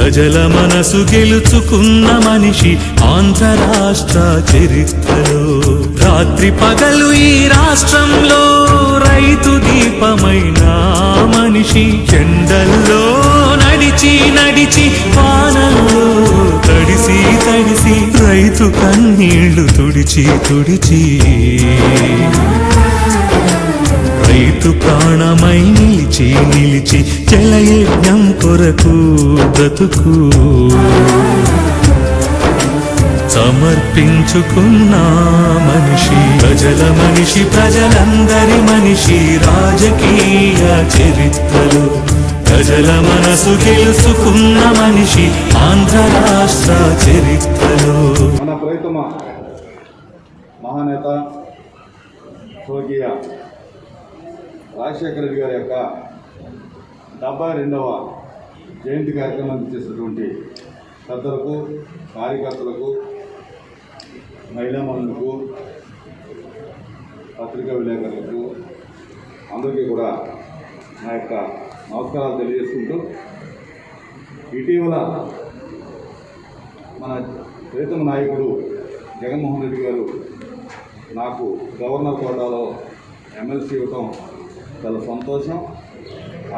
ప్రజల మనసు గెలుచుకున్న మనిషి ఆంధ్ర రాష్ట్ర చరిత్రలో. రాత్రి పగలు ఈ రాష్ట్రంలో రైతు దీపమైన మనిషి చెండల్లో నడిచి నడిచి వానల్లో తడిసి తడిసి రైతు కన్నీళ్ళు తుడిచి తుడిచి. రైతు ప్రాణమైన నిలిచి నిలిచి జలయజ్ఞం కొరకు బ్రతుకు. సమర్పించుకున్న మనిషి ప్రజల మనిషి ప్రజలందరి మనిషి రాజకీయ చరిత్రలు. ప్రజల మనసు గెలుచుకున్న మనిషి ఆంధ్ర రాష్ట్ర చరిత్రలు. మన ప్రైతమ మహానేత స్వర్గీయ రాజశేఖర రెడ్డి గారి యొక్క డెబ్బై రెండవ జయంతి కార్యక్రమాన్ని చేసినటువంటి పెద్దలకు కార్యకర్తలకు మహిళా మనులకు పత్రికా విలేకరులకు అందరికీ కూడా నా యొక్క నమస్కారాలు తెలియజేసుకుంటూ ఇటీవల మన ప్రీతమ నాయకుడు జగన్మోహన్ రెడ్డి గారు నాకు గవర్నర్ కోటాలో ఎమ్మెల్సీ ఇవ్వటం చాలా సంతోషం.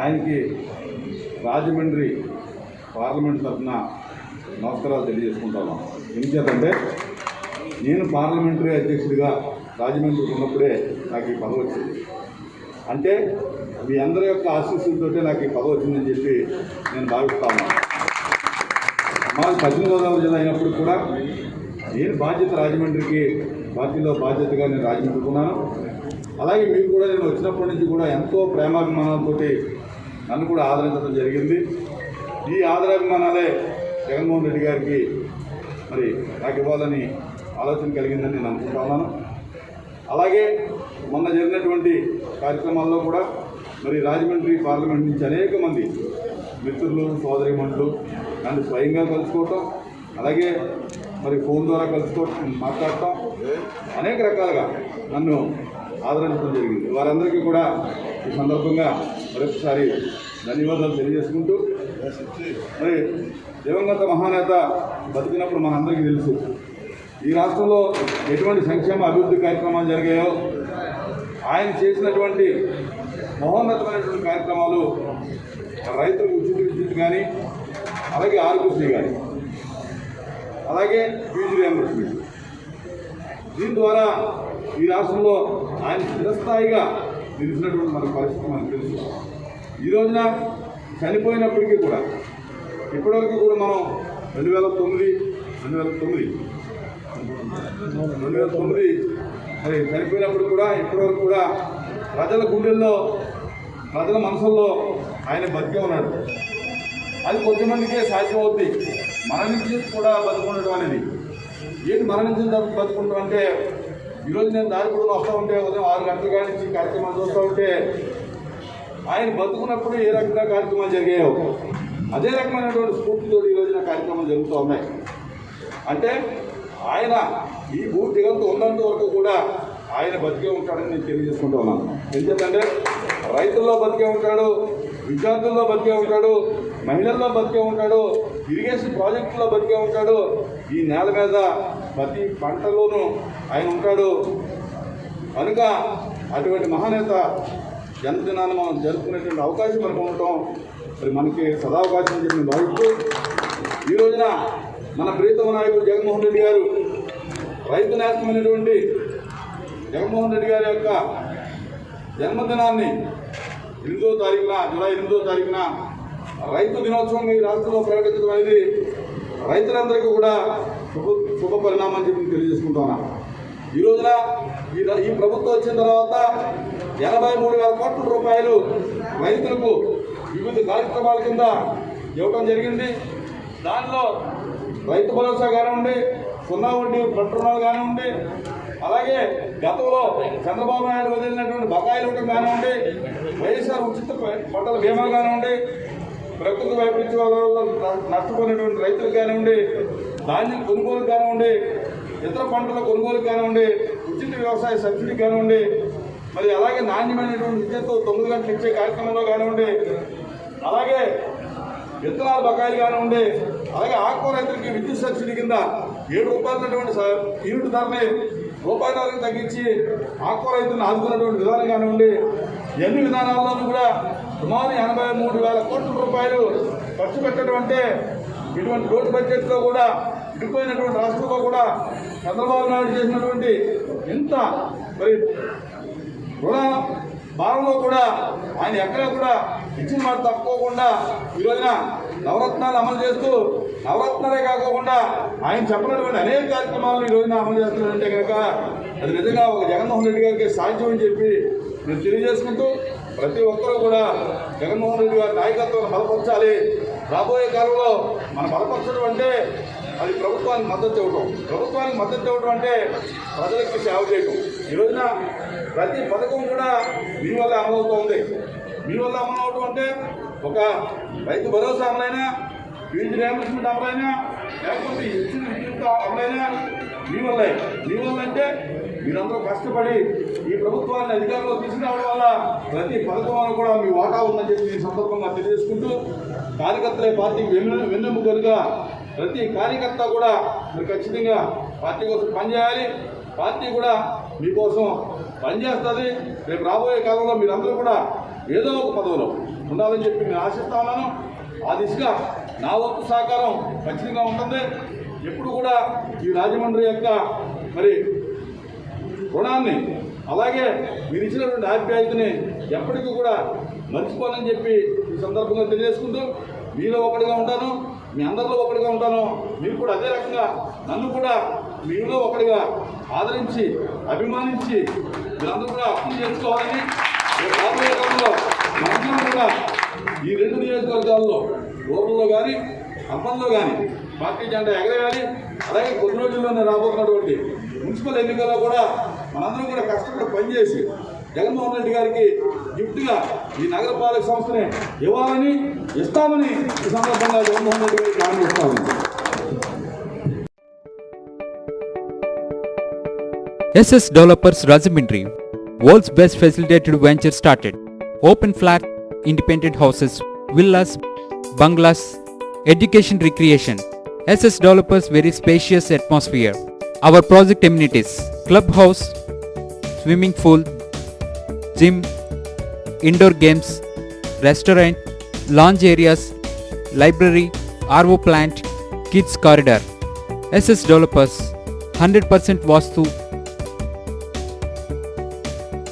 ఆయనకి రాజమండ్రి పార్లమెంట్ తరఫున నమస్కారాలు తెలియజేసుకుంటాను. ఎందుచేతంటే నేను పార్లమెంటరీ అధ్యక్షుడిగా రాజమండ్రి ఉన్నప్పుడే నాకు ఈ పదవి వచ్చింది. అంటే మీ అందరి యొక్క ఆశీస్సులతోటే నాకు ఈ పదవి వచ్చిందని చెప్పి నేను భావిస్తాను మాది పశ్చిమ గోదావరి జిల్లా అయినప్పుడు కూడా నేను బాధ్యత రాజమండ్రికి పార్టీలో బాధ్యతగా నేను రాజమండ్రుకున్నాను అలాగే మీకు కూడా నేను వచ్చినప్పటి నుంచి కూడా ఎంతో ప్రేమాభిమానాలతో నన్ను కూడా ఆదరించడం జరిగింది. ఈ ఆదరాభిమానాలే జగన్మోహన్ రెడ్డి గారికి మరి నాకు ఇవ్వాలని ఆలోచన కలిగిందని నేను అనుకుంటున్నాను అలాగే మొన్న జరిగినటువంటి కార్యక్రమాల్లో కూడా మరి రాజమండ్రి పార్లమెంట్ నుంచి అనేక మంది మిత్రులు సోదరిమణులు నన్ను స్వయంగా కలుసుకోవటం అలాగే మరి ఫోన్ ద్వారా కలుసుకోవటం మాట్లాడటం అనేక రకాలుగా నన్ను ఆదరించడం జరిగింది. వారందరికీ కూడా ఈ సందర్భంగా మరొకసారి ధన్యవాదాలు తెలియజేసుకుంటూ మరి దివంగత మహానేత బతికినప్పుడు మనందరికీ తెలుసు ఈ రాష్ట్రంలో ఎటువంటి సంక్షేమ అభివృద్ధి కార్యక్రమాలు జరిగాయో ఆయన చేసినటువంటి మహోన్నతమైనటువంటి కార్యక్రమాలు రైతులకు ఉచిత విద్యుత్ కానీ అలాగే ఆరోగ్యశ్రీ కానీ అలాగే ఫీజు రియంబర్స్మెంట్. దీని ద్వారా ఈ రాష్ట్రంలో ఆయన చిరస్థాయిగా నిలిచినటువంటి మన పరిస్థితి మనకు తెలుసు. ఈ రోజున చనిపోయినప్పటికీ కూడా ఇప్పటివరకు కూడా మనం రెండు వేల తొమ్మిది రెండు వేల తొమ్మిది రెండు వేల తొమ్మిది మరి చనిపోయినప్పుడు కూడా ఇప్పటివరకు కూడా ప్రజల గుండెల్లో ప్రజల మనసుల్లో ఆయన బతికే ఉన్నాడు. అది కొద్దిమందికే సాధ్యమవుద్ది. మరణించి కూడా బతుకుండటం అనేది. ఏంటి మరణించిన బతుకుంటాం అంటే ఈరోజు నేను దారి కూడా వస్తూ ఉంటే ఉదయం ఆరు గంటల కాడి నుంచి కార్యక్రమాలు చూస్తూ ఉంటే ఆయన బతుకున్నప్పుడు ఏ రకంగా కార్యక్రమాలు జరిగాయో అదే రకమైనటువంటి స్ఫూర్తితో ఈరోజు నా కార్యక్రమాలు జరుగుతూ ఉన్నాయి. అంటే ఆయన ఈ భూమి దిగంతో ఉన్నంత వరకు కూడా ఆయన బతికే ఉంటాడని నేను తెలియజేసుకుంటూ ఉన్నాను. ఎందుకంటే రైతుల్లో బతికే ఉంటాడు విద్యార్థుల్లో బతికే ఉంటాడు మహిళల్లో బతికే ఉంటాడు ఇరిగేషన్ ప్రాజెక్టులో బతికే ఉంటాడు. ఈ నేల మీద ప్రతి పంటలోనూ ఆయన ఉంటాడు. కనుక అటువంటి మహానేత జన్మదినాన్ని మనం జరుపుకునేటువంటి అవకాశం మనకు ఉండటం మరి మనకి సదావకాశం అని చెప్పి భావిస్తూ ఈ రోజున మన ప్రీతమ నాయకుడు జగన్మోహన్ రెడ్డి గారు రైతు నేస్తమైనటువంటి జగన్మోహన్ రెడ్డి గారి యొక్క జన్మదినాన్ని ఎనిమిదో తారీఖున జూలై ఎనిమిదో తారీఖున రైతు దినోత్సవం ఈ రాష్ట్రంలో ప్రకటించడం అనేది రైతులందరికీ కూడా శుభ శుభ పరిణామం అని చెప్పి తెలియజేసుకుంటున్నా. ఈ రోజున ఈ ప్రభుత్వం వచ్చిన తర్వాత ఎనభై మూడు వేల కోట్ల రూపాయలు రైతులకు వివిధ కార్యక్రమాల కింద ఇవ్వడం జరిగింది. దానిలో రైతు భరోసా కానివ్వండి సున్నా వడ్డీ పంట రుణాలు కానివ్వండి అలాగే గతంలో చంద్రబాబు నాయుడు వదిలినటువంటి బకాయిలు ఉండటం కానివ్వండి వైఎస్ఆర్ ఉచిత పంటల బీమా కానివ్వండి ప్రకృతి వైపరీత్యం వల్ల నష్టపోయినటువంటి రైతులు కానివ్వండి ధాన్యం కొనుగోలు కానివ్వండి ఇతర పంటల కొనుగోలు కానివ్వండి ఉచిత వ్యవసాయ సబ్సిడీ కానివ్వండి మరి అలాగే నాణ్యమైనటువంటి విద్యతో తొమ్మిది గంటలు ఇచ్చే కార్యక్రమంలో కానివ్వండి అలాగే విత్తనాల బకాయిలు కానివ్వండి అలాగే ఆకుకూర రైతులకి విద్యుత్ సబ్సిడీ కింద ఏడు రూపాయలు ఉన్నటువంటి యూనిట్ ధరని రూపాయి ధరకు తగ్గించి ఆకుకూర రైతులను ఆదుకున్నటువంటి విధానం కానివ్వండి ఎన్ని విధానాల్లోనూ కూడా సుమారు ఎనభై మూడు వేల కోట్ల రూపాయలు ఖర్చు పెట్టడం ఇటువంటి రోడ్డు బడ్జెట్లో కూడా ఇడిపోయినటువంటి రాష్ట్రంలో కూడా చంద్రబాబు నాయుడు చేసినటువంటి ఇంత మరి రుణ భారంలో కూడా ఆయన ఎక్కడ కూడా ఇచ్చిన మాట తప్పుకోకుండా ఈరోజున నవరత్నాలు అమలు చేస్తూ నవరత్నాలే కాకోకుండా ఆయన చెప్పినటువంటి అనేక కార్యక్రమాలను ఈ రోజున అమలు చేస్తున్నారంటే కనుక అది నిజంగా ఒక జగన్మోహన్ రెడ్డి గారికి సాధ్యం అని చెప్పి నేను తెలియజేసుకుంటూ ప్రతి ఒక్కరూ కూడా జగన్మోహన్ రెడ్డి గారి నాయకత్వం బలపరచాలి. రాబోయే కాలంలో మనం బలపరచడం అంటే అది ప్రభుత్వానికి మద్దతు ఇవ్వటం. ప్రభుత్వానికి మద్దతు ఇవ్వటం అంటే ప్రజలకు సేవ చేయటం. ఈ రోజున ప్రతి పథకం కూడా మీ వల్ల అమలవుతోంది. మీ వల్ల అమలు అంటే ఒక రైతు భరోసా అమలైనా ఫీజు రియంబర్స్మెంట్ అమలైనా లేకపోతే ఇచ్చిన విద్యుత్ అమలైనా మీ వల్లే. మీ వల్ల అంటే మీరందరూ కష్టపడి ఈ ప్రభుత్వాన్ని అధికారంలో తీసుకురావడం వల్ల ప్రతి పథకంలో కూడా మీ వాటా ఉందని చెప్పి ఈ సందర్భంగా తెలియజేసుకుంటూ కార్యకర్తలే పార్టీకి వెన్ను వెన్నెముకలుగా ప్రతి కార్యకర్త కూడా మీరు ఖచ్చితంగా పార్టీ కోసం పనిచేయాలి. పార్టీ కూడా మీకోసం పనిచేస్తుంది. రేపు రాబోయే కాలంలో మీరందరూ కూడా ఏదో ఒక పదవిలో ఉండాలని చెప్పి నేను ఆశిస్తా ఉన్నాను ఆ దిశగా నా వంతు సహకారం ఖచ్చితంగా ఉంటుంది. ఎప్పుడు కూడా ఈ రాజమండ్రి యొక్క మరి రుణాన్ని అలాగే మీరు ఇచ్చినటువంటి ఆప్యాయతని ఎప్పటికీ కూడా మర్చిపోనని చెప్పి ఈ సందర్భంగా తెలియజేసుకుంటూ మీలో ఒకటిగా ఉంటాను మీ అందరిలో ఒకటిగా ఉంటాను. మీరు కూడా అదే రకంగా నన్ను కూడా మీలో ఒకటిగా ఆదరించి అభిమానించి మీరందరూ కూడా అర్థం చేసుకోవాలని రాబోయే కాలంలో ఈ రెండు నియోజకవర్గాల్లో రూరల్లో కానీ అంపంలో కానీ పార్టీ జెండా ఎగరగాలి అలాగే కొన్ని రోజుల్లోనే రాబోతున్నటువంటి మున్సిపల్ ఎన్నికల్లో కూడా మనందరం కూడా కష్టపడి పనిచేసి జగన్మోహన్ రెడ్డి గారికి గిఫ్ట్గా ఈ నగరపాలక సంస్థని ఇవ్వాలని ఇస్తామని ఈ సందర్భంగా జగన్మోహన్ రెడ్డి గారికి హామీ ఇస్తామని SS Developers Rajamindri, world's best facilitated venture started. Open flat, independent houses, villas, bungalows, education recreation. SS Developers very spacious atmosphere. Our project amenities, clubhouse, swimming pool, gym, indoor games, restaurant, lounge areas, library, RO plant, kids corridor. SS Developers, 100% Vastu